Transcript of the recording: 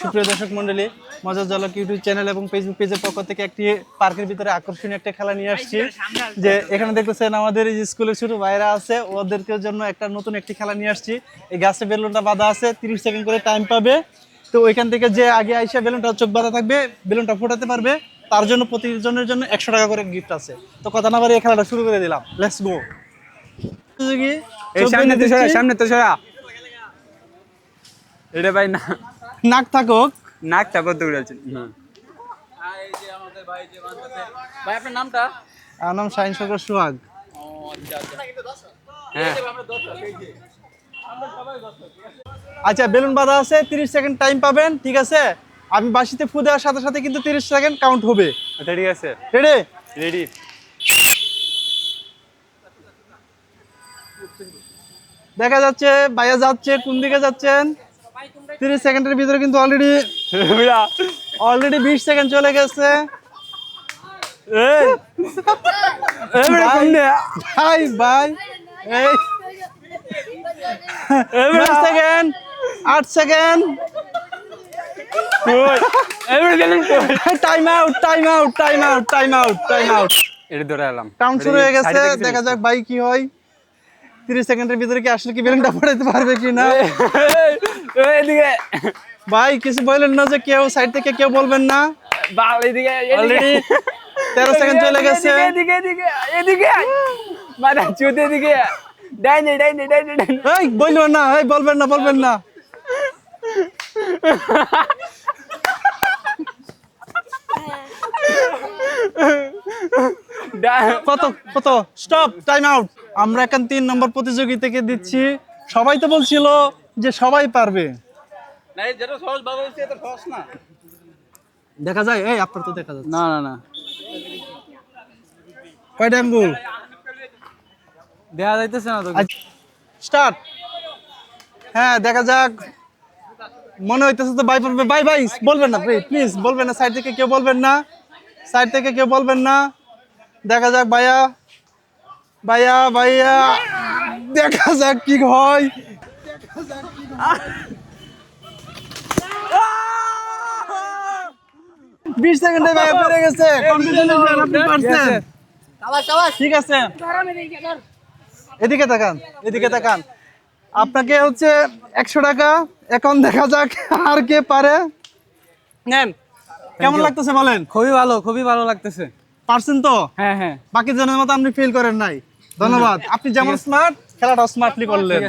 সুপ্রিয় দর্শক মন্ডলী মজার জলক ইউটিউব চ্যানেল এবং ফেসবুক পেজের পক্ষ থেকে একটি পার্কের ভিতরে আকর্ষণীয় একটা খেলা নিয়ে আসছি। যে এখানে দেখতেছেন আমাদের এই স্কুলের ছোট ভাইরা আছে ওদেরকে জন্য একটা নতুন একটি খেলা নিয়ে আসছি। এই গাছে বেলুনটা বাঁধা আছে তিরিশ সেকেন্ড করে টাইম পাবে। তো ওইখান থেকে যে আগে আইসা বেলুনটা চোখ বাঁধা থাকবে বেলুনটা ফোটাতে পারবে। তার জন্য প্রতিজনের জন্য একশো টাকা করে গিফট আছে। তো কথা না বাড়ি এই খেলাটা শুরু করে দিলাম। লেটস গো এই সামনে তো সরা সামনে তো সরা। এটা ভাই না। নাক থাকুক। নাকটা কত উড়াচ্ছে না। ভাই আপনার নামটা? আমার নাম শাহিন শঙ্কর সোহাগ। হ্যাঁ। আচ্ছা বেলুন বাঁধা আছে তিরিশ সেকেন্ড টাইম পাবেন ঠিক আছে? আমি বাসিতে ফু দেওয়ার সাথে সাথে কিন্তু তিরিশ সেকেন্ড কাউন্ট হবে। আচ্ছা ঠিক আছে। রেডি রেডি দেখা যাচ্ছে বাইরে যাচ্ছে কোন দিকে যাচ্ছেন? তিরিশ সেকেন্ডের ভিতরে কিন্তু অলরেডি অলরেডি বিশ সেকেন্ড চলে গেছে। এই। এবারে ভাই ভাই এই। সেকেন্ড আট সেকেন্ড। কই? এবারে time out time out time out time out time out এটা ধরে এলাম। কাউন্ট শুরু হয়ে গেছে দেখা যাক ভাই কি হয়। তিরিশ সেকেন্ডের ভিতরে কি আসলে কি বেলুনটা ফোটাতে পারবে কি না? এদিকে। ভাই কিছু বললেন না যে কেউ সাইড থেকে কেউ বলবেন না? বাল এদিকে অলরেডি তেরো সেকেন্ড চলে গেছে। এদিকে এদিকে এদিকে মাথা চুদ এদিকে। ডাইনে ডাইনে ডাইনে ডাইনে এই বলবেন না এই বলবেন না বলবেন না। কত কত? স্টপ টাইম আউট আমরা এখন তিন নম্বর প্রতিযোগিতাকে দিচ্ছি। সবাই তো বলছিল যে সবাই পারবে। দেখা যায়? এই আপনার তো দেখা যাচ্ছে। না না না। কয়টা আঙ্গুল দেখা যাইতেছে না তো স্টার্ট হ্যাঁ দেখা যাক। মনে হইতেছে তো বাই পারবে বাই বাই বলবেন না প্লিজ বলবেন না। সাইড থেকে কেউ বলবেন না। সাইড থেকে কেউ বলবেন না। দেখা যাক ভাইয়া। ভাইয়া ভাইয়া। দেখা যাক কি হয়। বিশ সেকেন্ডে ভাইয়া পেরে গেছে। ঠিক আছে। এদিকে তাকান এদিকে তাকান। আপনাকে হচ্ছে একশো টাকা। এখন দেখা যাক আর কে পারে। নেন কেমন লাগতেছে বলেন? খুবই ভালো খুবই ভালো লাগতেছে। পারছেন তো? হ্যাঁ হ্যাঁ। বাকি জনের মতো আপনি ফিল করেন নাই। ধন্যবাদ। আপনি যেমন স্মার্ট খেলাটা স্মার্টলি করলেন।